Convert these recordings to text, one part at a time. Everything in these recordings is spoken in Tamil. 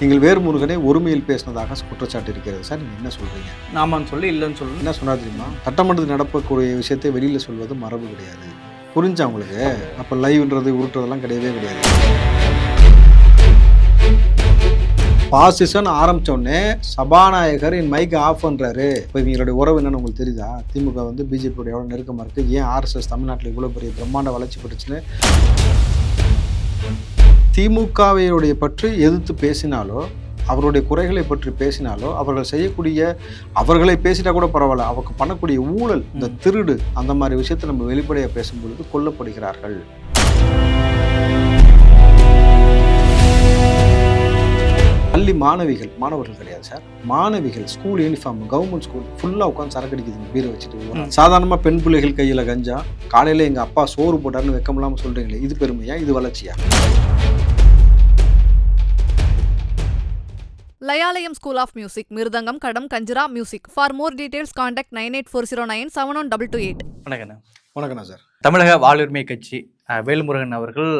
நீங்கள் வேறுமுருகனை ஒருமையில் பேசினதாக குற்றச்சாட்டு இருக்கிறது சார் நீங்கள் என்ன சொல்கிறீங்க ஆமான்னு சொல்லி இல்லைன்னு சொல்லு. என்ன சொன்னா தெரியுமா? சட்டமன்றத்தில் நடக்கக்கூடிய விஷயத்தை வெளியில் சொல்வது மரபு கிடையாது. புரிஞ்சா உங்களுக்கு? அப்போ லைவ்ன்றது உருட்டுறதெல்லாம் கிடையவே கிடையாது. பாசிசன் ஆரம்பிச்ச உடனே சபாநாயகர் என் மைக் ஆஃப் பண்ணுறாரு இப்போ இவங்களுடைய உறவு என்னன்னு உங்களுக்கு தெரியுதா? திமுக வந்து பிஜேபியோட எவ்வளோ நெருக்கமாக இருக்குது ஏன் ஆர்எஸ்எஸ் தமிழ்நாட்டில் இவ்வளோ பெரிய பிரம்மாண்ட வளர்ச்சி பெற்றுச்சுன்னு? திமுகவையுடைய பற்றி எதிர்த்து பேசினாலோ அவருடைய குறைகளை பற்றி பேசினாலோ அவர்கள் செய்யக்கூடிய அவர்களை பேசிட்டா கூட பரவாயில்ல அவங்க பண்ணக்கூடிய ஊழல் இந்த திருடு அந்த மாதிரி விஷயத்தை நம்ம வெளிப்படையாக பேசும் பொழுது கொல்லப்படுகிறார்கள். பள்ளி மாணவிகள் மாணவர்கள் கிடையாது சார். மாணவிகள் ஸ்கூல் யூனிஃபார்ம் கவர்மெண்ட் ஸ்கூல் ஃபுல்லாக உட்காந்து சரக்கு அடிக்குதுங்க பீரை வச்சுட்டு. சாதாரணமாக பெண் பிள்ளைகள் கையில் கஞ்சா காலையில் எங்கள் அப்பா சோறு போட்டாருன்னு வெக்கம் இல்லாமல் சொல்கிறீங்களே இது பெருமையா இது வளர்ச்சியா? Layalayam school of music mridangam ghatam kanjira music for more details contact nine eight four zero nine seven one double two eight வணக்கண்ணே. வணக்கண்ணா சார். தமிழக வாழ்வுரிமை கட்சி வேல்முருகன் அவர்கள்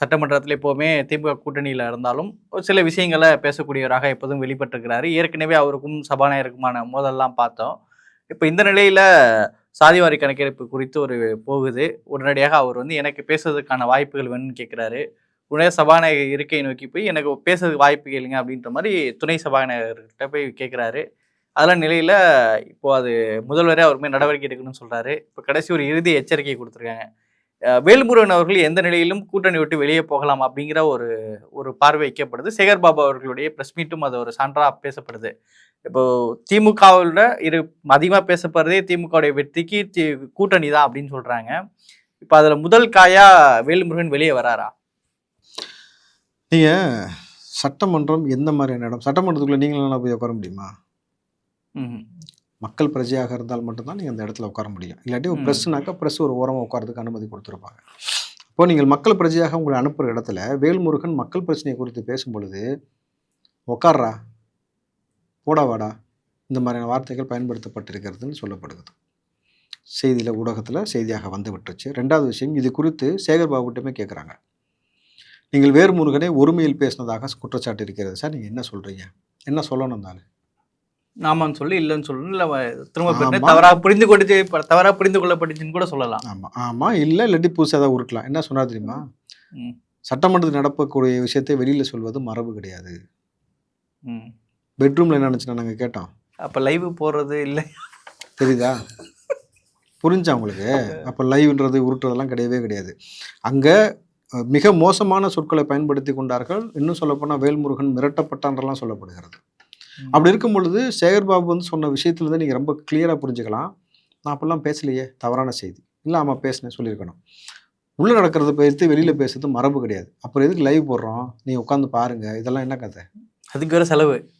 சட்டமன்றத்தில் எப்போவுமே திமுக கூட்டணியில் இருந்தாலும் ஒரு சில விஷயங்களை பேசக்கூடியவராக எப்போதும் வெளிப்பட்டிருக்கிறாரு. ஏற்கனவே அவருக்கும் சபாநாயகருக்குமான மோதல்லாம் பார்த்தோம். இப்போ இந்த நிலையில் சாதிவாரி கணக்கெடுப்பு குறித்து ஒரு போகுது. உடனடியாக அவர் வந்து எனக்கு பேசுறதுக்கான வாய்ப்புகள் வேணும்னு கேட்குறாரு உடனே சபாநாயகர் இருக்கை நோக்கி போய் எனக்கு பேசுறதுக்கு வாய்ப்பு கேளுங்க அப்படின்ற மாதிரி துணை சபாநாயகர்கிட்ட போய் கேட்குறாரு அதெல்லாம் நிலையில் இப்போ அது முதல்வரே அவர் நடவடிக்கை எடுக்கணும்னு சொல்கிறாரு இப்போ கடைசி ஒரு இறுதி எச்சரிக்கை கொடுத்துருக்காங்க. வேல்முருகன் அவர்கள் எந்த நிலையிலும் கூட்டணி விட்டு வெளியே போகலாம் அப்படிங்கிற ஒரு ஒரு பார்வை வைக்கப்படுது. சேகர் பாபு அவர்களுடைய ப்ரெஸ் மீட்டும் அது ஒரு சான்றாக பேசப்படுது. இப்போ திமுகவோட இரு அதிகமாக பேசப்படுறதே திமுகவுடைய வெற்றிக்கு தி கூட்டணி தான் அப்படின்னு சொல்கிறாங்க இப்போ அதில் முதல் காயா வேல்முருகன் வெளியே வராரா? நீங்கள் சட்டமன்றம் எந்த மாதிரியான இடம் சட்டமன்றத்துக்குள்ளே நீங்களும் போய் உட்கார முடியுமா? மக்கள் பிரஜையாக இருந்தால் மட்டும்தான் நீங்கள் அந்த இடத்துல உட்கார முடியும். இல்லாட்டி ஒரு. ப்ரெஸ்னாக்கா ப்ரெஸ் ஒரு ஓரமாக உட்காரதுக்கு அனுமதி கொடுத்துருப்பாங்க. அப்போ நீங்கள் மக்கள் பிரஜையாக உங்களை அனுப்புகிற இடத்துல வேல்முருகன் மக்கள் பிரச்சனையை குறித்து பேசும் பொழுது உட்கார்றா போடா வாடா இந்த மாதிரியான வார்த்தைகள் பயன்படுத்தப்பட்டிருக்கிறதுன்னு சொல்லப்படுகிறது. செய்தியில் ஊடகத்தில் செய்தியாக வந்து விட்டுருச்சு. ரெண்டாவது விஷயம் இது குறித்து சேகர் பாபுகிட்டமே கேட்குறாங்க நீங்கள் வேல்முருகனை ஒருமையில் பேசினதாக குற்றச்சாட்டு இருக்கிறது. சார் நீங்கள் என்ன சொல்கிறீங்க என்ன சொல்லணும் இருந்தாலும் ஆமான்னு சொல்லி இல்லைன்னு சொல்லணும் இல்லை திரும்ப. தவறாக புரிந்து கொண்டு தவறாக புரிந்து கொள்ளப்பட்டுச்சுன்னு கூட சொல்லலாம். ஆமாம் ஆமாம் இல்லை இல்லாட்டி புதுசாக ஏதாவது உருட்டலாம். என்ன சொன்னார் தெரியுமா. சட்டமன்றத்தில் நடக்கக்கூடிய விஷயத்தை வெளியில் சொல்வது மரபு கிடையாது. ம். பெட்ரூமில் என்ன நினச்சினா நாங்கள் கேட்டோம். அப்போ லைவ் போடுறது இல்லை. தெரியுதா? புரிஞ்சா உங்களுக்கு? அப்போ லைவ்ன்றது உருட்டுறதெல்லாம் கிடையவே கிடையாது. அங்கே மிக மோசமான சொற்களை பயன்படுத்தி கொண்டார்கள். இன்னும் சொல்லப்போனால் வேல்முருகன் மிரட்டப்பட்டான்றெல்லாம் சொல்லப்படுகிறது. அப்படி இருக்கும் பொழுது சேகர் பாபு வந்து சொன்ன விஷயத்துலேருந்து நீங்கள் ரொம்ப கிளியராக புரிஞ்சுக்கலாம். நான் அப்பெல்லாம் பேசலையே தவறான செய்தி. இல்லை ஆமாம் பேசினேன் சொல்லியிருக்கணும். உள்ளே நடக்கிறத பயிர்த்து வெளியில் பேசுறது மரபு கிடையாது. அப்புறம் எதுக்கு லைவ் போடுறோம்? நீ உட்காந்து பாருங்க. இதெல்லாம் என்ன கதை? அதுக்கு வேற செலவு.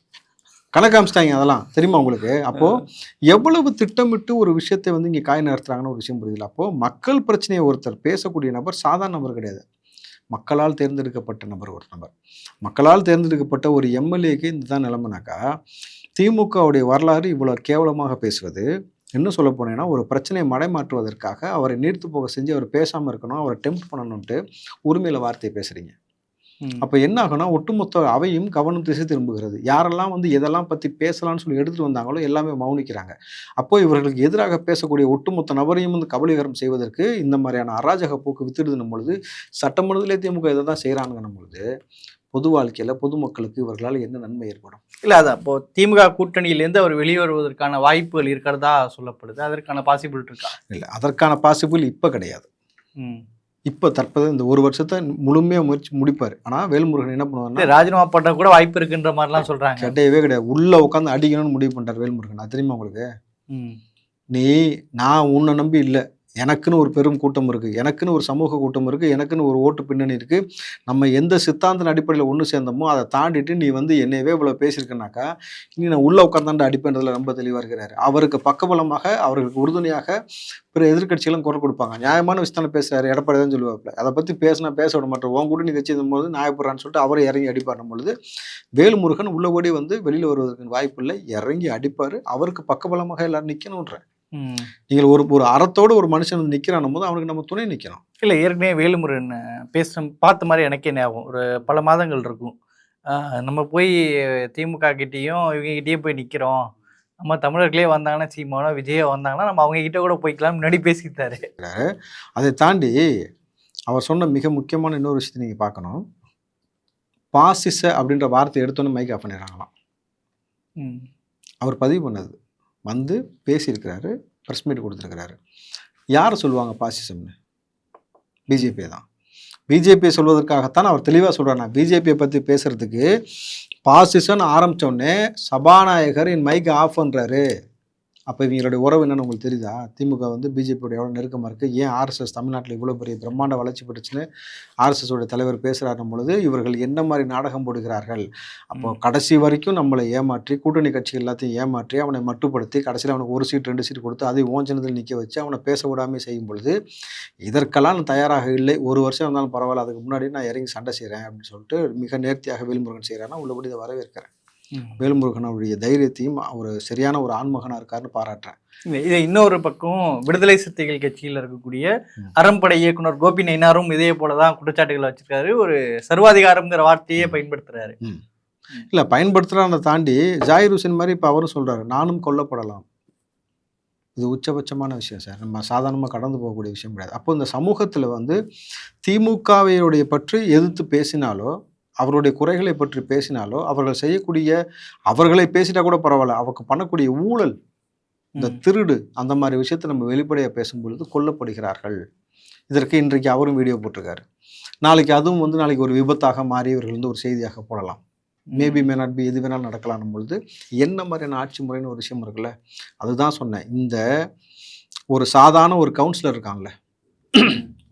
கணக்கு அமிச்சிட்டாங்க அதெல்லாம். தெரியுமா உங்களுக்கு? அப்போது எவ்வளவு திட்டமிட்டு ஒரு விஷயத்தை வந்து இங்கே காய் நகர்த்துறாங்கன்னு ஒரு விஷயம் புரியுதுல. அப்போது மக்கள் பிரச்சனையை ஒருத்தர் பேசக்கூடிய நபர் சாதாரண நபர் கிடையாது. மக்களால் தேர்ந்தெடுக்கப்பட்ட நபர் ஒரு நபர். மக்களால் தேர்ந்தெடுக்கப்பட்ட ஒரு எம்எல்ஏக்கு இதுதான் நிலைமைனாக்கா திமுகவுடைய வரலாறு இவ்வளோ கேவலமாக பேசுவது. இன்னும் சொல்ல போனேன்னா ஒரு பிரச்சனையை மடைமாற்றுவதற்காக அவரை நீர்த்து போக செஞ்சு அவர் பேசாமல் இருக்கணும் அவரை டெம்ப் பண்ணணும்ட்டு உரிமையில் வார்த்தையை பேசுகிறீங்க அப்போ என்ன ஆகும்னா ஒட்டுமொத்த அவையும் கவனம் திசை திரும்புகிறது. யாரெல்லாம் வந்து எதெல்லாம் பற்றி பேசலாம்னு சொல்லி எடுத்துட்டு வந்தாங்களோ எல்லாமே மௌனிக்கிறாங்க. அப்போ இவர்களுக்கு எதிராக பேசக்கூடிய ஒட்டுமொத்த நபரையும் வந்து கபலீகரம் செய்வதற்கு இந்த மாதிரியான அராஜக போக்கு வித்துடுதுன்னும் பொழுது சட்டமன்றத்திலே திமுக இதை தான் செய்கிறாங்கன்னும் பொழுது பொது வாழ்க்கையில் பொதுமக்களுக்கு இவர்களால் என்ன நன்மை ஏற்படும்? இல்ல அதான் இப்போ திமுக கூட்டணியிலேருந்து அவர் வெளியே வருவதற்கான வாய்ப்புகள் இருக்கிறதா சொல்லப்படுது. அதற்கான பாசிபிள் இருக்கா? இல்லை அதற்கான பாசிபிள் இப்போ கிடையாது. ம். இப்போ தற்போது இந்த ஒரு வருஷத்தை முழுமையாக முயற்சி முடிப்பார். ஆனால் வேல்முருகன் என்ன பண்ணுவார்னா ராஜினாமா பண்ண கூட வாய்ப்பு இருக்குன்ற மாதிரிலாம் சொல்றாங்க. கிடையவே கிடையாது. உள்ளே உட்காந்து அடிக்கணும்னு முடிவு பண்ணிட்டார் வேல்முருகன். அது தெரியுமா உங்களுக்கு? ம். நீ நான் உன்னை நம்பி இல்லை. எனக்குன்னு ஒரு பெரும் கூட்டம் இருக்குது எனக்குன்னு ஒரு சமூக கூட்டம் இருக்குது எனக்குன்னு ஒரு ஓட்டு பின்னணி இருக்குது நம்ம எந்த சித்தாந்தின் அடிப்படையில் ஒன்று சேர்ந்தோமோ அதை தாண்டிட்டு நீ வந்து என்னையவே இவ்வளோ பேசியிருக்கனாக்கா நீ நான் உள்ளே உட்காந்தாண்டு அடிப்பேன்றதில் ரொம்ப தெளிவாக இருக்கிறாரு. அவருக்கு பக்கபலமாக அவர்களுக்கு உறுதுணையாக பிற எதிர்கட்சிகளும் குரல் கொடுப்பாங்க. நியாயமான விஷயம் பேசுகிறாரு எடப்பாடி தான் சொல்லுவாப்புல. அதை பற்றி பேசினா பேச விட மாட்டோம். உன் கூட நீ கட்சி போது நியாயப்படுறான்னு சொல்லிட்டு அவரை இறங்கி அடிப்பார் பொழுது. வேலுமுருகன் உள்ளபடி வந்து வெளியில் வருவதற்கு வாய்ப்பு இல்லை. இறங்கி அடிப்பார். அவருக்கு பக்கபலமாக எல்லாரும் நிற்கணுன்றேன் நீங்கள் ஒரு ஒரு அறத்தோடு ஒரு மனுஷன் வந்து நிற்கிறான் போது அவனுக்கு நம்ம துணை நிற்கிறோம் இல்ல ஏற்கனவே வேலுமுருகன் பேசுற பார்த்த மாதிரி எனக்கே ஞாபகம். ஒரு பல மாதங்கள் இருக்கும். நம்ம போய் திமுக கிட்டேயும் இவங்க கிட்டேயும் போய் நிக்கிறோம். நம்ம தமிழர்களே வந்தாங்கன்னா சீமானோ விஜயோ வந்தாங்கன்னா நம்ம அவங்க கிட்ட கூட போய்க்கலாம் முன்னாடி பேசிக்கிட்டாரு. அதை தாண்டி அவர் சொன்ன மிக முக்கியமான இன்னொரு விஷயத்தை நீங்கள் பார்க்கணும். பாசிச அப்படின்ற வார்த்தை எடுத்தோன்னே மைக் ஆஃப் பண்ணிடுறாங்களாம். ம். அவர் பதிவு பண்ணது. வந்து பேசியிருக்கிறாரு ப்ரெஸ் மீட் கொடுத்துருக்கிறாரு. யார் சொல்லுவாங்க பாசிசம்னு? பிஜேபி தான். பிஜேபியை சொல்வதற்காகத்தான் அவர் தெளிவாக சொல்கிறார் நான் பிஜேபியை பற்றி பேசுகிறதுக்கு பாசிசம்னு ஆரம்பிச்ச உடனே சபாநாயகர் என் மைக் ஆஃப் பண்ணுறாரு அப்போ இவங்களுடைய உறவு என்னன்னு உங்களுக்கு தெரியுதா? திமுக வந்து பிஜேபியோட எவ்வளோ நெருக்கமாக இருக்குது ஏன் ஆர்எஸ்எஸ் தமிழ்நாட்டில் இவ்வளோ பெரிய பிரம்மாண்ட வளர்ச்சி பெற்றுச்சுன்னு உடைய தலைவர் பேசுகிறாரும் பொழுது இவர்கள் என்ன மாதிரி நாடகம் போடுகிறார்கள்? அப்போ. கடைசி வரைக்கும் நம்மளை ஏமாற்றி கூட்டணி கட்சிகள் எல்லாத்தையும் ஏமாற்றி அவனை மட்டுப்படுத்தி கடைசியில் அவனுக்கு ஒரு சீட் ரெண்டு சீட் கொடுத்து அதை ஓஞ்சனத்தில் நிற்க வச்சு அவனை பேச விடாமல் செய்யும் பொழுது இதற்கெல்லாம் நான் தயாராக இல்லை. ஒரு வருஷம் இருந்தாலும் பரவாயில்ல. அதுக்கு முன்னாடி நான் இறங்கி சண்டை செய்கிறேன் அப்படின்னு சொல்லிட்டு மிக நேர்த்தியாக வேல்முருகன் செய்கிறான்னா உள்ளபடி இதை வரவேற்கிறேன். வேல்முருகன் அவருடைய தைரியத்தையும் ஒரு சரியான ஒரு ஆண்மகனாக இருக்காருன்னு பாராட்டுறேன். இது- இன்னொரு பக்கம் விடுதலை சிறுத்தைகள் கட்சியில் இருக்கக்கூடிய. அறம்படை இயக்குனர் கோபி நயினாரும் இதே போலதான் குற்றச்சாட்டுகளை வச்சிருக்காரு. ஒரு சர்வாதிகாரம்ங்கிற வார்த்தையே பயன்படுத்துறாரு. இல்லை பயன்படுத்துகிறான்னு தாண்டி ஜாகிர் ஹுசேன் மாதிரி இப்போ அவரும் சொல்கிறாரு நானும் கொல்லப்படலாம். இது உச்சபட்சமான விஷயம் சார். நம்ம சாதாரணமாக கடந்து போகக்கூடிய விஷயம் கிடையாது. அப்போ இந்த சமூகத்தில் வந்து திமுகவையுடைய பற்றி எதிர்த்து பேசினாலோ அவருடைய குறைகளை பற்றி பேசினாலோ அவர்கள் செய்யக்கூடிய அவர்களை பேசிட்டா கூட பரவாயில்ல. அவங்க பண்ணக்கூடிய ஊழல் இந்த. திருடு அந்த மாதிரி விஷயத்தை நம்ம வெளிப்படையாக பேசும் பொழுது கொல்லப்படுகிறார்கள். இதற்கு இன்றைக்கு அவரும் வீடியோ போட்டிருக்காரு. நாளைக்கு அதுவும் வந்து நாளைக்கு ஒரு விபத்தாக மாறி இவர்கள் வந்து ஒரு செய்தியாக போடலாம். மேபி மே நாட் பி எது வேணாலும் நடக்கலாம் பொழுது என்ன மாதிரியான ஆட்சி முறைன்னு ஒரு விஷயம் இருக்குல்ல அதுதான் சொன்னேன். இந்த ஒரு சாதாரண ஒரு கவுன்சிலர் இருக்காங்கல்ல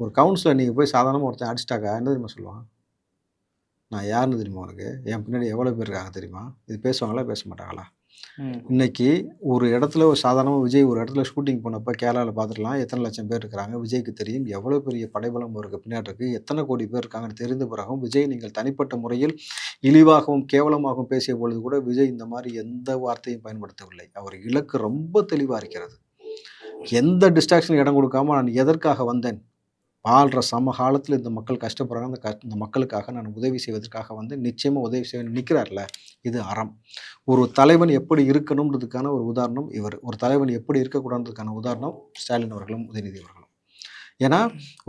ஒரு கவுன்சிலர் நீங்கள் போய் சாதாரணமாக ஒருத்தன் அடிச்சிட்டாக்கா என்ன தெரியுமா சொல்லுவான்? நான் யாருன்னு தெரியுமா உனக்கு? என் பின்னாடி எவ்வளோ பேர் இருக்காங்க தெரியுமா? இது பேசுவாங்களா பேச மாட்டாங்களா. இன்னைக்கு ஒரு இடத்துல ஒரு சாதாரணமாக விஜய் ஒரு இடத்துல ஷூட்டிங் போனப்போ கேரளாவில் பார்த்துக்கலாம் எத்தனை லட்சம் பேர் இருக்கிறாங்க விஜய்க்கு தெரியும் எவ்வளோ பெரிய படைபலம் இருக்கு பின்னாடி இருக்குது எத்தனை கோடி பேர் இருக்காங்கன்னு தெரிந்த பிறகும் விஜய் நீங்கள் தனிப்பட்ட முறையில் இழிவாகவும் கேவலமாகவும் பேசிய பொழுது கூட விஜய் இந்த மாதிரி எந்த வார்த்தையும் பயன்படுத்தவில்லை. அவர் இலக்கு ரொம்ப தெளிவாக இருக்கிறது. எந்த டிஸ்ட்ராக்ஷன் இடம் கொடுக்காம நான் எதற்காக வந்தேன்? வாழ்கிற சமகாலத்தில் இந்த மக்கள் கஷ்டப்படுறாங்க. அந்த கஷ்ட இந்த மக்களுக்காக நான் உதவி செய்வதற்காக வந்து நிச்சயமாக உதவி செய்ய நிற்கிறார்ல இது அறம். ஒரு தலைவன் எப்படி இருக்கணுன்றதுக்கான ஒரு உதாரணம் இவர். ஒரு தலைவன் எப்படி இருக்கக்கூடாதுக்கான உதாரணம் ஸ்டாலின் அவர்களும் உதயநிதி அவர்களும். ஏன்னா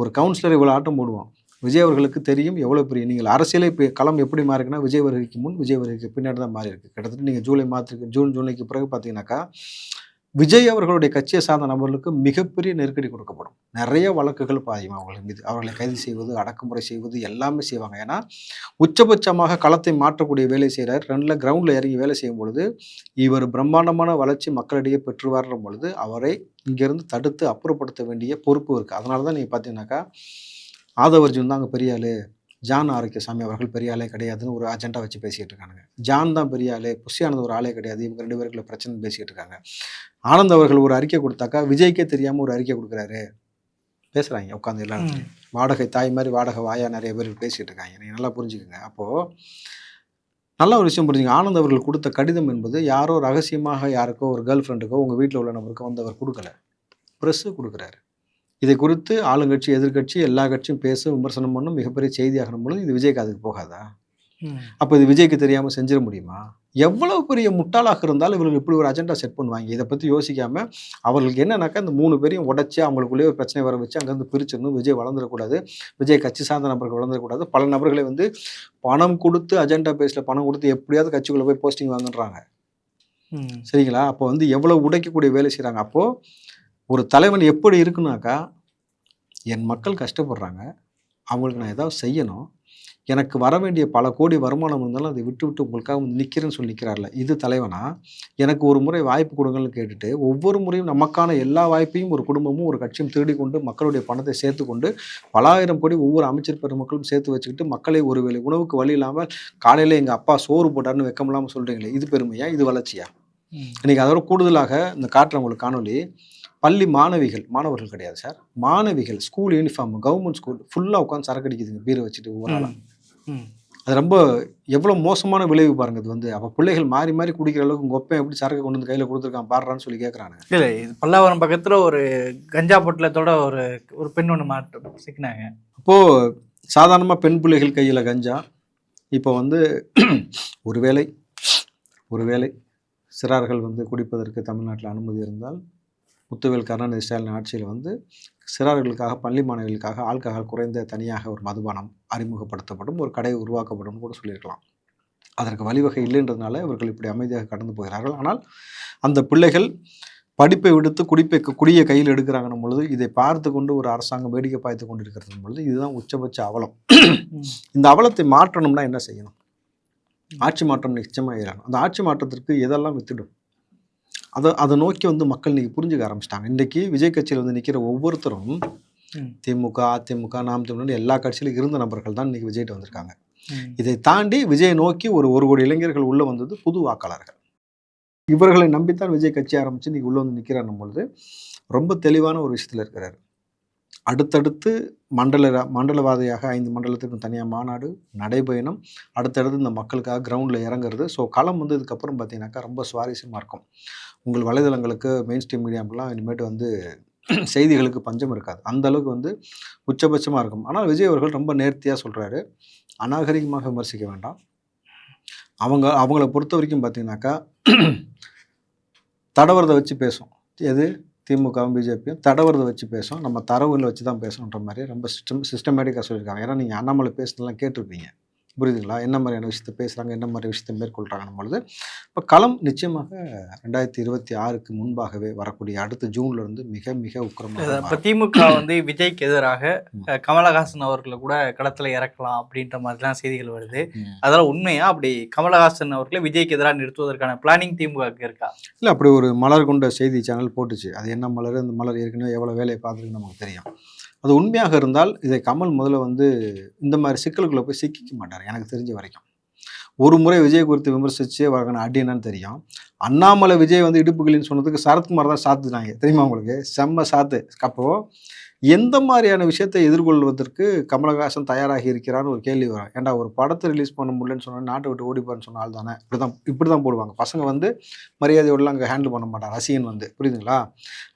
ஒரு கவுன்சிலர் இவ்வளோ ஆட்டம் போடுவான். விஜய் அவர்களுக்கு தெரியும் எவ்வளோ பெரிய நீங்கள் அரசியலே இப்போ களம் எப்படி மாறிக்குன்னா விஜய் வருகைக்கு முன் விஜய் வருகைக்கு பின்னாடி தான் மாறி இருக்குது கிட்டத்தட்ட நீங்கள் ஜூலை மாதத்துக்கு ஜூன் ஜூலைக்கு பிறகு பார்த்தீங்கன்னாக்கா விஜய் அவர்களுடைய கட்சியை சார்ந்த நபர்களுக்கு மிகப்பெரிய நெருக்கடி கொடுக்கப்படும். நிறைய வழக்குகள் பாயும் அவர்கள் மீது. அவர்களை கைது செய்வது அடக்குமுறை செய்வது எல்லாமே செய்வாங்க. ஏன்னா உச்சபட்சமாக களத்தை மாற்றக்கூடிய வேலை செய்கிறார் ரெண்டில் கிரவுண்டில் இறங்கி வேலை செய்யும் பொழுது இவர் பிரம்மாண்டமான வளர்ச்சி மக்களிடையே பெற்று வர்ற பொழுது அவரை இங்கேருந்து தடுத்து அப்புறப்படுத்த வேண்டிய பொறுப்பு இருக்குது அதனால தான் நீங்கள் பார்த்தீங்கன்னாக்கா ஆதவர்ஜுன் தான் அங்கே பெரிய ஜான் ஆரோக்கியசாமி அவர்கள் பெரிய ஆளே கிடையாதுன்னு ஒரு அஜெண்டா வச்சு பேசிகிட்டு இருக்காங்க ஜான் தான் பெரிய ஆளு புஷியானது ஒரு ஆளே கிடையாது இவங்க ரெண்டு பேருக்குள்ள பிரச்சனை பேசிகிட்டு இருக்காங்க ஆனந்த் அவர்கள் ஒரு அறிக்கை கொடுத்தாக்கா விஜய்க்கே தெரியாமல் ஒரு அறிக்கை கொடுக்குறாரு. பேசுகிறாங்க உட்காந்து எல்லா. வாடகை தாய் மாதிரி வாடகை வாயா நிறைய பேர் பேசிகிட்டு இருக்காங்க நீங்கள் நல்லா புரிஞ்சுக்கோங்க. அப்போது நல்ல ஒரு விஷயம் புரிஞ்சுங்க. ஆனந்த் அவர்கள் கொடுத்த கடிதம் என்பது யாரோ ரகசியமாக யாருக்கோ ஒரு கேர்ள் ஃப்ரெண்டுக்கோ உங்கள் வீட்டில் உள்ள நபருக்கோ வந்து அவர் கொடுக்கல. ப்ரெஸ்ஸு கொடுக்குறாரு. இதை குறித்து ஆளுங்கட்சி எதிர்க்கட்சி எல்லா கட்சியும் பேசும் விமர்சனம் பண்ணும் மிகப்பெரிய செய்தியாகணும் பொழுது இது விஜய்க்கு அதுக்கு போகாதா. அப்போ இது விஜய்க்கு தெரியாமல் செஞ்சிட முடியுமா? எவ்வளவு பெரிய முட்டாளாக இருந்தாலும் இவர்கள் இப்படி ஒரு அஜெண்டா செட் பண்ணுவாங்க. இதை பற்றி யோசிக்காம அவர்களுக்கு என்னன்னாக்கா இந்த மூணு பேரையும் உடைச்சி அவங்களுக்குள்ளேயே ஒரு பிரச்சனை வர வச்சு அங்கேருந்து பிரிச்சிடணும். விஜய் வளர்ந்துடக்கூடாது. விஜய் கட்சி சார்ந்த நபர்கள் வளர்ந்துடக்கூடாது. பல நபர்களை வந்து பணம் கொடுத்து அஜெண்டா பேஸில் பணம் கொடுத்து எப்படியாவது கட்சிக்குள்ளே போய் போஸ்டிங் வாங்குன்றாங்க. சரிங்களா? அப்போ வந்து எவ்வளோ உடைக்கக்கூடிய வேலை செய்கிறாங்க அப்போது ஒரு தலைவன் எப்படி இருக்குனாக்கா என் மக்கள் கஷ்டப்படுறாங்க அவங்களுக்கு நான் ஏதாவது செய்யணும் எனக்கு வர வேண்டிய பல கோடி வருமானம் இருந்தாலும் அதை விட்டு விட்டு உங்களுக்காக வந்து நிற்கிறேன்னு சொல்லி நிற்கிறார்ல இது தலைவனா எனக்கு ஒரு முறை வாய்ப்பு கொடுங்கன்னு கேட்டுட்டு ஒவ்வொரு முறையும் நமக்கான எல்லா வாய்ப்பையும் ஒரு குடும்பமும் ஒரு கட்சியும் திருடி கொண்டு மக்களுடைய பணத்தை சேர்த்து கொண்டு பலாயிரம் கோடி ஒவ்வொரு அமைச்சர் பெருமக்களும் சேர்த்து வச்சுக்கிட்டு மக்களை ஒருவேளை உணவுக்கு வழி இல்லாமல் காலையில் எங்கள் அப்பா சோறு போட்டார்னு வெக்கம் இல்லாமல் சொல்கிறீங்களே இது பெருமையா இது வளர்ச்சியா. இன்னைக்கு அதோட கூடுதலாக இந்த காட்டுற உங்களுக்கு காணொளி பள்ளி மாணவிகள் மாணவர்கள் கிடையாது சார். மாணவிகள் ஸ்கூல் யூனிஃபார்ம் கவர்மெண்ட் ஸ்கூல் ஃபுல்லாக உட்காந்து சரக்கு அடிக்குதுங்க பீரை வச்சுட்டு ஒவ்வொரு ஆளா. ம். அது ரொம்ப எவ்வளோ மோசமான விளைவு பாருங்க இது வந்து. அப்போ பிள்ளைகள் மாறி மாறி குடிக்கிற அளவுக்கு உங்கள் ஒப்பன் எப்படி சரக்கு கொண்டு வந்து கையில் கொடுத்துருக்கான் பாடுறான்னு சொல்லி கேட்குறாங்க இல்ல இது பல்லாவரம் பக்கத்துல ஒரு கஞ்சா பொட்டலத்தோட ஒரு ஒரு பெண் ஒண்ணு மாட்டு சிக்கினாங்க. அப்போது சாதாரணமாக பெண் பிள்ளைகள் கையில் கஞ்சா. இப்போ வந்து ஒருவேளை ஒருவேளை சிறார்கள் வந்து குடிப்பதற்கு தமிழ்நாட்டில் அனுமதி இருந்தால் முத்துவேல் கருணாநிதி ஸ்டாலின் ஆட்சியில் வந்து சிறார்களுக்காக பள்ளி மாணவிகளுக்காக ஆல்கஹால் குறைந்த தனியாக ஒரு மதுபானம் அறிமுகப்படுத்தப்படும் ஒரு கடை உருவாக்கப்படும் கூட சொல்லியிருக்கலாம். அதற்கு வழிவகை இல்லைன்றதுனால இவர்கள் இப்படி அமைதியாக கடந்து போகிறார்கள். ஆனால் அந்த பிள்ளைகள் படிப்பை விடுத்து குடிப்பை குடியை கையில் எடுக்கிறாங்கன்னும் பொழுது இதை பார்த்து கொண்டு ஒரு அரசாங்கம் வேடிக்கை பார்த்து கொண்டு இருக்கிறது பொழுது இதுதான் உச்சபட்ச அவலம். இந்த அவலத்தை மாற்றணும்னா என்ன செய்யணும்? ஆட்சி மாற்றம் நிச்சயமாக இயலணும். அந்த ஆட்சி மாற்றத்திற்கு எதெல்லாம் வித்துடும்? அதை அதை நோக்கி வந்து மக்கள் இன்னைக்கு புரிஞ்சுக்க ஆரம்பிச்சிட்டாங்க இன்றைக்கி விஜய் கட்சியில் வந்து நிற்கிற ஒவ்வொருத்தரும். திமுக அதிமுக நாம் தமிழ்னு எல்லா கட்சியிலும் இருந்த நபர்கள் தான் இன்னைக்கு விஜய்கிட்ட வந்திருக்காங்க. இதை தாண்டி விஜயை நோக்கி ஒரு ஒரு கோடி இளைஞர்கள் உள்ள வந்தது புது வாக்காளர்கள் இவர்களை நம்பித்தான் விஜய் கட்சி ஆரம்பிச்சு இன்னைக்கு உள்ள வந்து நிற்கிறார் பொழுது ரொம்ப தெளிவான ஒரு விஷயத்தில் இருக்கிறார் அடுத்தடுத்து மண்டல மண்டலவாதையாக ஐந்து மண்டலத்துக்கும் தனியாக மாநாடு நடைபயணம். அடுத்தடுத்து இந்த மக்களுக்காக கிரவுண்டில் இறங்குறது. ஸோ களம் வந்து இதுக்கப்புறம் பார்த்தீங்கன்னாக்கா ரொம்ப சுவாரஸ்யமாக இருக்கும். உங்கள் வலைதளங்களுக்கு மெயின் ஸ்ட்ரீம் மீடியாக்கெல்லாம் இனிமேட்டு வந்து செய்திகளுக்கு பஞ்சம் இருக்காது. அந்த அளவுக்கு வந்து உச்சபட்சமாக இருக்கும். ஆனால் விஜய் அவர்கள் ரொம்ப நேர்த்தியாக சொல்கிறாரு அநாகரிகமாக விமர்சிக்க வேண்டாம். அவங்க அவங்கள பொறுத்த வரைக்கும் பார்த்தீங்கன்னாக்கா தடவரதை வச்சு பேசும். எது? திமுகவும் பிஜேபியும் தடவுறதை வச்சு பேசும் நம்ம தரவுகளை வச்சு தான் பேசணுன்ற மாதிரி ரொம்ப சிஸ்டம் சிஸ்டமேட்டிக்காக சொல்லியிருக்காங்க. ஏன்னா நீங்கள் அண்ணாமலை பேசுனதெல்லாம் கேட்டிருப்பீங்க. புரியுதுங்களா? என்ன மாதிரியான விஷயத்தை பேசுகிறாங்க என்ன மாதிரி விஷயத்தை மேற்கொள்கிறாங்கன்னும் பொழுது இப்போ களம் நிச்சயமாக ரெண்டாயிரத்தி இருபத்தி ஆறுக்கு முன்பாகவே வரக்கூடிய அடுத்த ஜூன்ல இருந்து மிக மிக உக்கிரமாக இப்ப. திமுக வந்து விஜய்க்கு எதிராக கமலஹாசன் அவர்களை கூட களத்துல இறக்கலாம் அப்படின்ற மாதிரிலாம் செய்திகள் வருது. அதெல்லாம் உண்மையா? அப்படி கமலஹாசன் அவர்களை விஜய்க்கு எதிராக நிறுத்துவதற்கான பிளானிங் திமுகவுக்கு இருக்கா? இல்லை அப்படி ஒரு மலர் கொண்ட செய்தி சேனல் போட்டுச்சு. அது என்ன மலர்? அந்த மலர் ஏற்கனவே எவ்வளோ வேலையை பார்த்துருக்கு நமக்கு தெரியும். அது உண்மையாக இருந்தால் இதை கமல் முதல்ல வந்து இந்த மாதிரி சிக்கலுக்குள்ளே போய் சிக்கிக்க மாட்டார் எனக்கு தெரிஞ்ச வரைக்கும். ஒரு முறை விஜய் குறித்து விமர்சித்து வரக்கான அடி என்னன்னு தெரியும். அண்ணாமலை விஜய் வந்து இடுப்புகளின்னு சொன்னதுக்கு சரத்குமார் தான் சாத்துனாங்க. தெரியுமா உங்களுக்கு? செம்ம சாத்து. அப்போது எந்த மாதிரியான விஷயத்தை எதிர்கொள்வதற்கு கமலஹாசன் தயாராகி இருக்கிறான்னு ஒரு கேள்வி வரும். ஏன்டா ஒரு படத்தை ரிலீஸ் பண்ண முடியலன்னு சொன்னால் நாட்டை விட்டு ஓடி போறேன்னு சொன்ன ஆள் தானே? இப்படி தான் இப்படி தான் போடுவாங்க. பசங்க வந்து மரியாதையோடலாம் அங்கே ஹேண்டில் பண்ண மாட்டார் ரசிகன் வந்து. புரியுதுங்களா?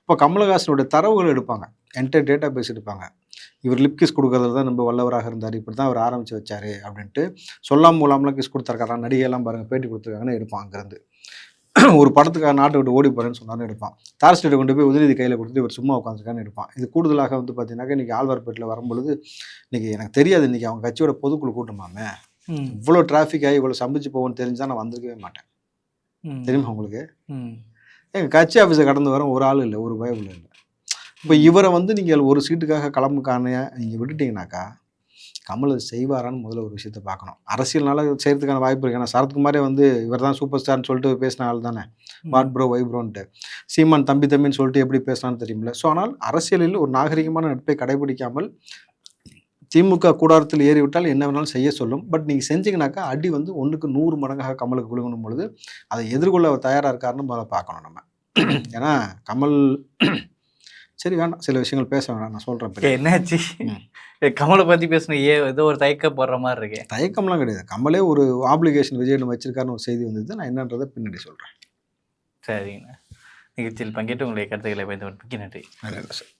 இப்போ கமலஹாசனுடைய தரவுகள் எடுப்பாங்க. என்டர் டேட்டா பேஸ் எடுப்பாங்க. இவர் லிப் கிஸ் கொடுக்கறதுல தான் ரொம்ப வல்லவராக இருந்தார். இப்படி தான் அவர் ஆரம்பித்து வச்சார் அப்படின்ட்டு சொல்லாம் மூலாமலாம் கிஸ் கொடுத்துருக்காரா? நடிகையெல்லாம் பாருங்கள் பேட்டி கொடுத்துருக்காங்கன்னு எடுப்பாங்க அங்கேருந்து. ஒரு படத்துக்காக நாட்டை விட்டு ஓடி போகிறேன்னு சொன்னார்னு எடுப்பான் தார் ஸ்டேட்டை கொண்டு போய் உதயநிதி கையில் கொடுத்துட்டு இவர் சும்மா உட்காந்துருக்கான்னு எடுப்பான் இது கூடுதலாக வந்து பார்த்தீங்கன்னாக்கா இன்றைக்கி ஆழ்வார்பேட்டில் வரும்பொழுது இன்றைக்கி எனக்கு தெரியாது இன்றைக்கி அவங்க கட்சியோட பொதுக்குழு கூட்டமாமே. இவ்வளோ டிராஃபிக் ஆகி இவ்வளோ சம்பிச்சு போவோன்னு தெரிஞ்சால் நான் வந்திருக்கவே மாட்டேன். தெரியுமா உங்களுக்கு. எங்கள் கட்சி ஆஃபீஸை கடந்து வர ஒரு ஆள் இல்லை ஒரு பயபுல இல்லை இப்போ இவரை வந்து நீங்கள் ஒரு சீட்டுக்காக கிளம்புக்கான நீங்கள் விட்டுட்டீங்கனாக்கா கமல் அது செய்வாரான்னு முதல்ல ஒரு விஷயத்தை பார்க்கணும். அரசியல்னால செய்கிறதுக்கான வாய்ப்பு இருக்கு. ஏன்னா சரத்குமாரே வந்து இவர் தான் சூப்பர் ஸ்டார்னு சொல்லிட்டு பேசின ஆள் தானே? வாட் ப்ரோ வை ப்ரோன்ட்டு சீமான் தம்பி தம்பின்னு சொல்லிட்டு எப்படி பேசினான்னு தெரியுமில்ல ஸோ ஆனால் அரசியலில் ஒரு நாகரிகமான நட்பை கடைபிடிக்காமல் திமுக கூடாரத்தில் ஏறிவிட்டால் என்ன வேணாலும் செய்ய சொல்லும். பட் நீங்கள் செஞ்சீங்கனாக்கா அடி வந்து ஒன்றுக்கு நூறு மடங்காக கமலுக்கு விழுங்கணும் பொழுது அதை எதிர்கொள்ள அவர் தயாராக இருக்காருன்னு முதல்ல பார்க்கணும் நம்ம. ஏன்னா கமல் சரி வேண்டாம். சில விஷயங்கள் பேச வேண்டாம் நான் சொல்கிறேன் என்னாச்சு? கமலை பத்தி பேசணும் ஏ ஏதோ ஒரு தயக்கப்படுற மாதிரி இருக்கு. தயக்கம்லாம் கிடையாது. கமலே ஒரு ஆப்ளிகேஷன் விஜயன் வச்சிருக்காருன்னு ஒரு செய்தி வந்தது. நான் என்னன்றதை பின்னாடி சொல்கிறேன் சரிங்கண்ணா. நிகழ்ச்சியில் பங்கேற்று உங்களுடைய கருத்துக்களை பயந்து நன்றி. நல்ல சார்.